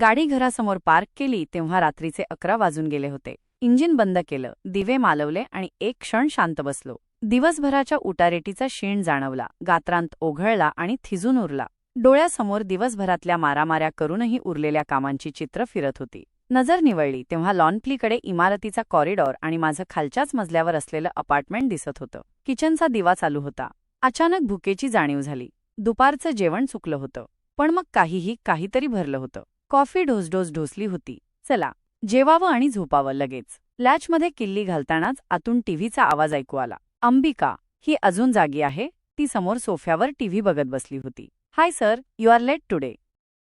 गाडी घरासमोर पार्क केली तेव्हा रात्रीचे अकरा वाजून गेले होते. इंजिन बंद केलं दिवे मालवले आणि एक क्षण शांत बसलो. दिवसभराच्या उटारेटीचा शीण जाणवला गात्रांत ओघळला आणि थिजून उरला. डोळ्यासमोर दिवसभरातल्या मारामाऱ्या करूनही उरलेल्या कामांची चित्र फिरत होती. नजर निवळली तेव्हा लॉनप्लीकडे इमारतीचा कॉरिडॉर आणि माझं खालच्याच मजल्यावर असलेलं अपार्टमेंट दिसत होतं. किचनचा दिवा चालू होता. अचानक भुकेची जाणीव झाली. दुपारचं जेवण चुकलं होतं. पण मग काहीही काहीतरी भरलं होतं. कॉफी ढोसढोस ढोसली होती. चला जेवावं आणि झोपावं लगेच. लॅचमध्ये किल्ली घालतानाच आतून टीव्हीचा आवाज ऐकू आला. अंबिका ही अजून जागी आहे? ती समोर सोफ्यावर टीव्ही बघत बसली होती. Hi sir you are late today.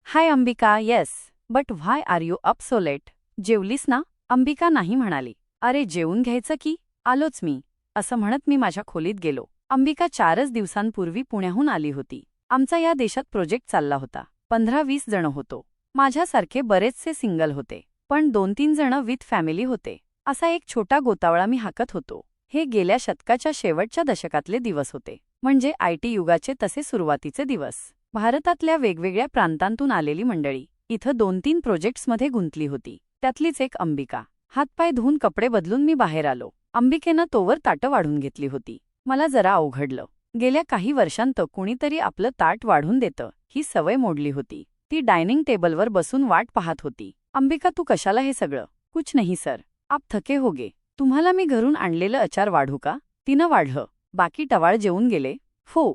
Hi Ambika yes. But why are you up so late? जेवलीस ना? अंबिका नाही म्हणाली. अरे जेवून घ्यायचं की? आलोच मी. असं म्हणत मी माझ्या खोलीत गेलो. अंबिका चारच दिवसांपूर्वी पुण्याहून आली होती. आमचा या देशात प्रोजेक्ट चालला होता. पंधरा वीस जण होतो. माझ्यासारखे बरेचसे सिंगल होते पण दोन तीन जण विथ फॅमिली होते असा एक छोटा गोतावळा मी हाकत होतो. हे गेल्या शतकाच्या शेवटच्या दशकातले दिवस होते म्हणजे आयटी युगाचे तसे सुरुवातीचे दिवस. भारतातल्या वेगवेगळ्या प्रांतांतून आलेली मंडळी इथं दोन तीन प्रोजेक्ट्समध्ये गुंतली होती त्यातलीच एक अंबिका. हातपाय धुवून कपडे बदलून मी बाहेर आलो. अंबिकेनं तोवर ताटं वाढून घेतली होती. मला जरा अवघडलं. गेल्या काही वर्षांत कुणीतरी आपलं ताट वाढून देतं ही सवय मोडली होती. ती डायनिंग टेबलवर बसून वाट पाहत होती. अंबिका तू कशाला हे सगळं? कुछ नाही सर. आप थके होगे. तुम्हाला मी घरून आणलेलं अचार वाढू का? तिनं वाढलं. बाकी टवाळ जेवून गेले. हो.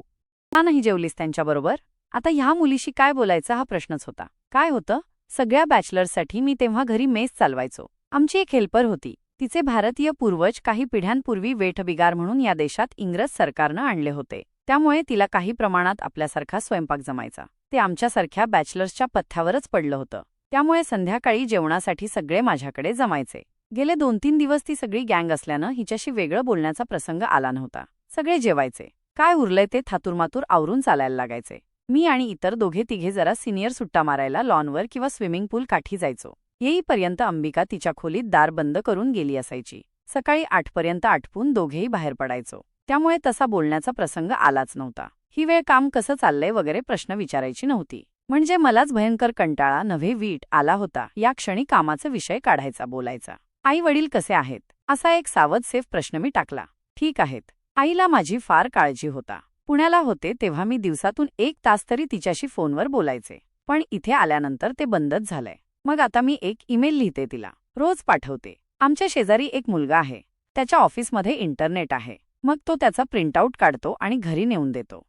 का नाही जेवलीस त्यांच्याबरोबर? आता ह्या मुलीशी काय बोलायचा हा प्रश्नच होता. काय होतं? सगळ्या बॅचलर्ससाठी मी तेव्हा घरी मेस चालवायचो. आमची एक हेल्पर होती. तिचे भारतीय पूर्वज काही पिढ्यांपूर्वी वेठबिगार म्हणून या देशात इंग्रज सरकारनं आणले होते. त्यामुळे तिला काही प्रमाणात आपल्यासारखा स्वयंपाक जमायचा. ते आमच्यासारख्या बॅचलर्सच्या पथ्यावरच पडलं होतं. त्यामुळे संध्याकाळी जेवणासाठी सगळे माझ्याकडे जमायचे. गेले दोन तीन दिवस ती सगळी गँग असल्यानं हिच्याशी वेगळं बोलण्याचा प्रसंग आला नव्हता. सगळे जेवायचे. काय उरलंय ते थातुरमातूर आवरून चालायला लागायचे. मी आणि इतर दोघे तिघे जरा सिनियर सुट्टा मारायला लॉनवर किंवा स्विमिंग पूल काठी जायचो. येईपर्यंत अंबिका तिच्या खोलीत दार बंद करून गेली असायची. सकाळी आठपर्यंत आटपून दोघेही बाहेर पडायचो. त्यामुळे तसा बोलण्याचा प्रसंग आलाच नव्हता. ही वेळ काम कसं चाललंय वगैरे प्रश्न विचारायची नव्हती. म्हणजे मलाच भयंकर कंटाळा नव्हे वीट आला होता. या क्षणी कामाचा विषय काढायचा बोलायचा. आई वडील कसे आहेत? असा एक सावध सेफ प्रश्न मी टाकला. ठीक आहेत. आईला माझी फार काळजी होता. पुण्याला होते तेव्हा मी दिवसातून एक तास तरी तिच्याशी फोनवर बोलायचे. पण इथे आल्यानंतर ते बंदच झालंय. मग आता मी एक ईमेल लिहिते तिला. रोज पाठवते. आमच्या शेजारी एक मुलगा आहे. त्याच्या ऑफिसमध्ये इंटरनेट आहे. मग तो त्याचा प्रिंटआउट काढतो आणि घरी नेऊन देतो.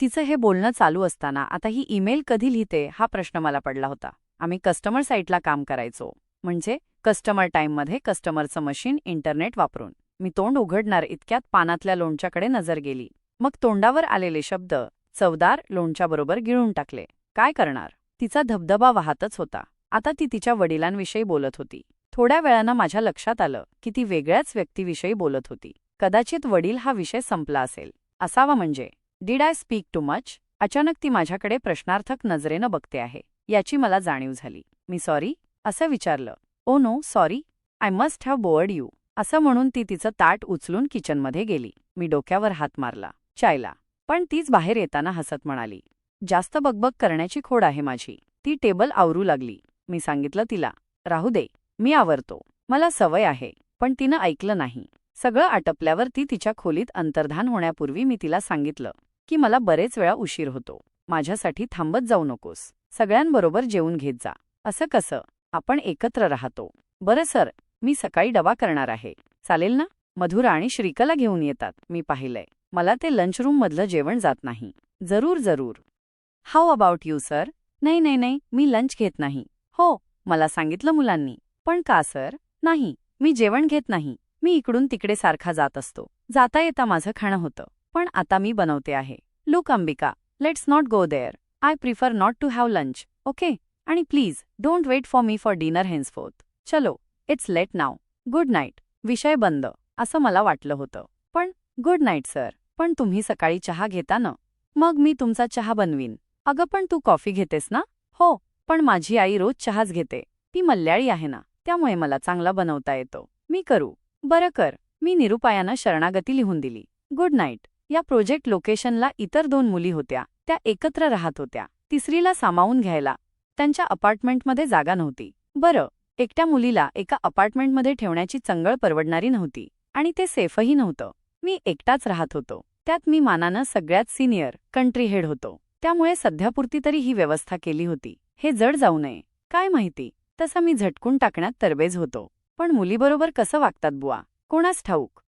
तिचं हे बोलणं चालू असताना आता ही ईमेल कधी लिहिते हा प्रश्न मला पडला होता. आम्ही कस्टमर साईटला काम करायचो. म्हणजे कस्टमर टाईममध्ये कस्टमरचं मशीन इंटरनेट वापरून. मी तोंड उघडणार इतक्यात पानातल्या लोणच्याकडे नजर गेली. मग तोंडावर आलेले शब्द चवदार लोणच्याबरोबर गिळून टाकले. काय करणार? तिचा धबधबा वाहतच होता. आता ती तिच्या वडिलांविषयी बोलत होती. थोड्या वेळानं माझ्या लक्षात आलं की ती वेगळ्याच व्यक्तीविषयी बोलत होती. कदाचित वडील हा विषय संपला असेल. असावा म्हणजे. Did I speak too much अचानक ती माझ्याकडे प्रश्नार्थक नजरेनं बघते आहे. याची मला जाणीव झाली. मी सॉरी असं विचारलं. ओ no sorry I must have bored you असं म्हणून ती तिचं ताट उचलून किचनमध्ये गेली. मी डोक्यावर हात मारला. चायला. पण तीच बाहेर येताना हसत म्हणाली. जास्त बकबक करण्याची खोड आहे माझी. ती टेबल आवरू लागली. मी सांगितलं तिला. राहू दे. मी आवरतो. मला सवय आहे. पण तिनं ऐकलं नाही. सगळं आटपल्यावर ती तिच्या खोलीत अंतर्धान होण्यापूर्वी मी तिला सांगितलं. की मला बरेच वेळा उशीर होतो. माझ्यासाठी थांबत जाऊ नकोस. सगळ्यांबरोबर जेवून घेत जा. असं कसं? आपण एकत्र राहतो. बरं सर मी सकाळी डबा करणार आहे. चालेल ना? मधुरा आणि श्रीकला घेऊन येतात. मी पाहिलंय. मला ते लंचरूममधलं जेवण जात नाही. जरूर जरूर. हाऊ अबाउट यू सर नाही नाही नाही. मी लंच घेत नाही. हो मला सांगितलं मुलांनी. पण का सर? नाही. मी जेवण घेत नाही. मी इकडून तिकडे सारखा जात असतो. जाता येता माझं खाणं होतं. पण आता मी बनवते आहे. Look Ambika let's not go there I prefer not to have lunch okay आणि please don't wait for me for dinner henceforth चलो it's late now good night विषय बंद. असं मला वाटलं होतं. पण गुड नाईट सर पण तुम्ही सकाळी चहा घेता ना? मग मी तुमचा चहा बनवीन. अगं पण तू कॉफी घेतेस ना? हो पण माझी आई रोज चहाच घेते. ती मल्याळी आहे ना? त्यामुळे मला चांगला बनवता येतो. मी करू. बरं कर. मी निरुपायानं शरणागती लिहून दिली. गुड नाईट या प्रोजेक्ट लोकेशनला इतर दोन मुली होत्या. त्या एकत्र राहत होत्या. तिसरीला सामावून घ्यायला. त्यांच्या अपार्टमेंटमध्ये जागा नव्हती. बरं एकट्या मुलीला एका अपार्टमेंटमध्ये ठेवण्याची चंगळ परवडणारी नव्हती आणि ते सेफही नव्हतं. मी एकटाच राहत होतो. त्यात मी मानानं सगळ्यात सिनियर कंट्री हेड होतो. त्यामुळे सध्यापुरती तरी ही व्यवस्था केली होती. हे जड जाऊ नये. काय माहिती? तसं मी झटकून टाकण्यात तरबेज होतो. पण मुलीबरोबर कसं वागतात बुवा? कोणास ठाऊक?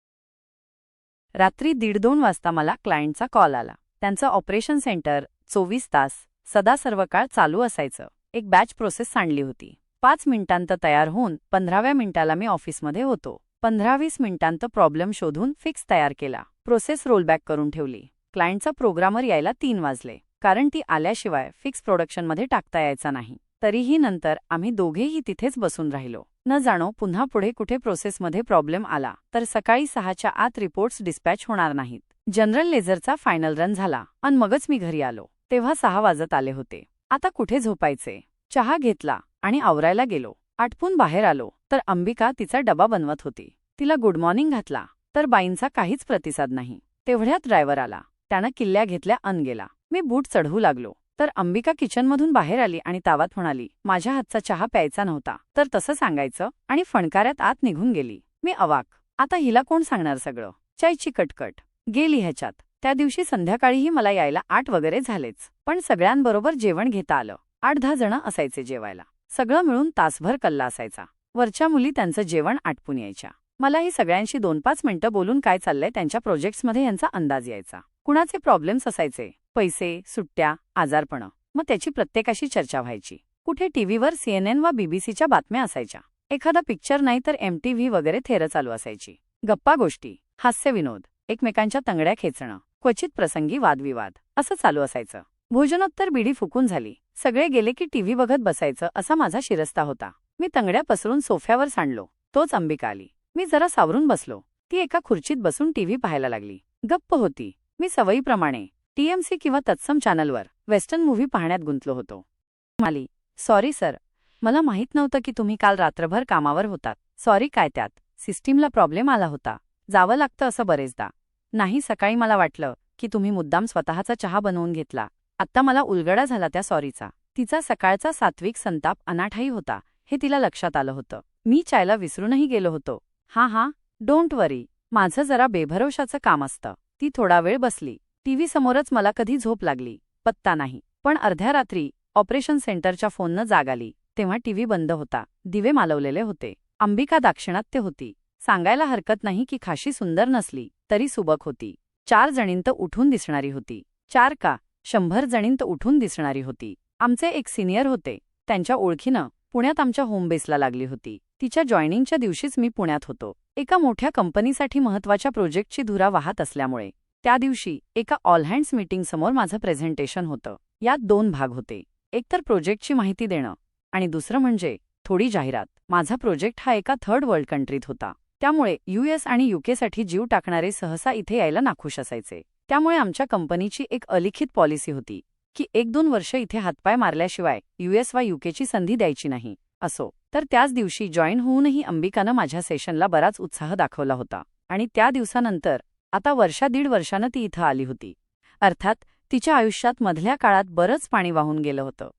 रात्री दीड दोन वाजता मला क्लायंटचा कॉल आला. त्यांचं ऑपरेशन सेंटर चोवीस तास सदा सर्व काळ चालू असायचं. एक बॅच प्रोसेस सांडली होती. पाच मिनिटांत तयार होऊन पंधराव्या मिनिटाला मी ऑफिसमध्ये होतो. पंधरा वीस मिनिटांत प्रॉब्लेम शोधून फिक्स तयार केला. प्रोसेस रोलबॅक करून ठेवली. क्लायंटचा प्रोग्रामर यायला तीन वाजले. कारण ती आल्याशिवाय फिक्स प्रोडक्शनमध्ये टाकता यायचा नाही. तरीही नंतर आम्ही दोघेही तिथेच बसून राहिलो. न जाणो पुन्हा पुढे कुठे प्रोसेसमध्ये प्रॉब्लेम आला तर सकाळी सहाच्या आत रिपोर्ट्स डिस्पॅच होणार नाहीत. जनरल लेझरचा फायनल रन झाला आणि मगच मी घरी आलो तेव्हा सहा वाजत आले होते. आता कुठे झोपायचे? चहा घेतला आणि आवरायला गेलो. आटपून बाहेर आलो तर अंबिका तिचा डबा बनवत होती. तिला गुड मॉर्निंग घातला तर बाईंचा काहीच प्रतिसाद नाही. तेवढ्यात ड्रायव्हर आला. त्यानं किल्ल्या घेतल्या अन गेला. मी बूट चढवू लागलो. तर अंबिका किचनमधून बाहेर आली आणि तावात म्हणाली माझ्या हातचा चहा प्यायचा नव्हता तर तसं सांगायचं आणि फणकाऱ्यात आत निघून गेली. मी अवाक. आता हिला कोण सांगणार सगळं चायची कटकट. गेली ह्याच्यात. त्या दिवशी संध्याकाळीही मला यायला आठ वगैरे झालेच. पण सगळ्यांबरोबर जेवण घेता आलं. आठ दहा जण असायचे जेवायला. सगळं मिळून तासभर कल्ला असायचा. वरच्या मुली त्यांचं जेवण आटपून यायच्या. मलाही सगळ्यांशी दोन पाच मिनिटं बोलून काय चाललंय त्यांच्या प्रोजेक्ट्समध्ये यांचा अंदाज यायचा. कुणाचे प्रॉब्लेम्स असायचे? पैसे सुट्ट्या आजारपणं मग त्याची प्रत्येकाशी चर्चा व्हायची. कुठे टीव्हीवर सीएनएन वा बीबीसीच्या बातम्या असायच्या. एखादा पिक्चर नाही तर एमटीव्ही वगैरे थेरं चालू असायची. गप्पा गोष्टी हास्यविनोद एकमेकांच्या तंगड्या खेचणं क्वचित प्रसंगी वादविवाद असं चालू असायचं. भोजनोत्तर बिडी फुकून झाली. सगळे गेले की टीव्ही बघत बसायचं असा माझा शिरस्ता होता. मी तंगड्या पसरून सोफ्यावर सांडलो. तोच अंबिका आली. मी जरा सावरून बसलो. ती एका खुर्चीत बसून टीव्ही पाहायला लागली. गप्प होती. मी सवयीप्रमाणे टीएमसी किंवा तत्सम चॅनलवर वेस्टर्न मूव्ही पाहण्यात गुंतलो होतो. माली सॉरी सर. मला माहीत नव्हतं की तुम्ही काल रात्रभर कामावर होतात. सॉरी काय त्यात? सिस्टीमला प्रॉब्लेम आला होता. जावं लागतं असं बरेचदा. नाही सकाळी मला वाटलं की तुम्ही मुद्दाम स्वतःचा चहा बनवून घेतला. आत्ता मला उलगडा झाला त्या सॉरीचा. तिचा सकाळचा सात्विक संताप अनाठाई होता हे तिला लक्षात आलं होतं. मी चायला विसरूनही गेलो होतो. हा हा. Don't worry. माझं जरा बेभरोशाचं काम असतं. ती थोडा वेळ बसली. टीव्ही समोरच मला कधी झोप लागली पत्ता नाही. पण अर्ध्या रात्री ऑपरेशन सेंटरच्या फोननं जाग आली. तेव्हा टीव्ही बंद होता. दिवे मालवलेले होते. अंबिका दाक्षिणात्य होती. सांगायला हरकत नाही की खाशी सुंदर नसली तरी सुबक होती. चार जणींत उठून दिसणारी होती. चार का? शंभर जणींत उठून दिसणारी होती. आमचे एक सिनियर होते. त्यांच्या ओळखीनं पुण्यात आमच्या होमबेसला लागली होती. तिच्या जॉईनिंगच्या दिवशीच मी पुण्यात होतो. एका मोठ्या कंपनीसाठी महत्त्वाच्या प्रोजेक्टची धुरा वाहत असल्यामुळे. त्या दिवशी एका ऑल हँड्स मीटिंगसमोर माझं प्रेझेंटेशन होतं. यात दोन भाग होते. एकतर प्रोजेक्टची माहिती देणं आणि दुसरं म्हणजे थोडी जाहिरात. माझा प्रोजेक्ट हा एका थर्ड वर्ल्ड कंट्रीत होता. त्यामुळे युएस आणि युकेसाठी जीव टाकणारे सहसा इथे यायला नाखुश असायचे. त्यामुळे आमच्या कंपनीची एक अलिखित पॉलिसी होती की एक दोन वर्ष इथे हातपाय मारल्याशिवाय युएस वा युकेची संधी द्यायची नाही असो. तर त्याच दिवशी जॉईन होऊनही अंबिकानं माझ्या सेशनला बराच उत्साह दाखवला होता. आणि त्या दिवसानंतर आता वर्षा दीड वर्षानं ती इथं आली होती. अर्थात तिच्या आयुष्यात मधल्या काळात बरंच पाणी वाहून गेलं होतं.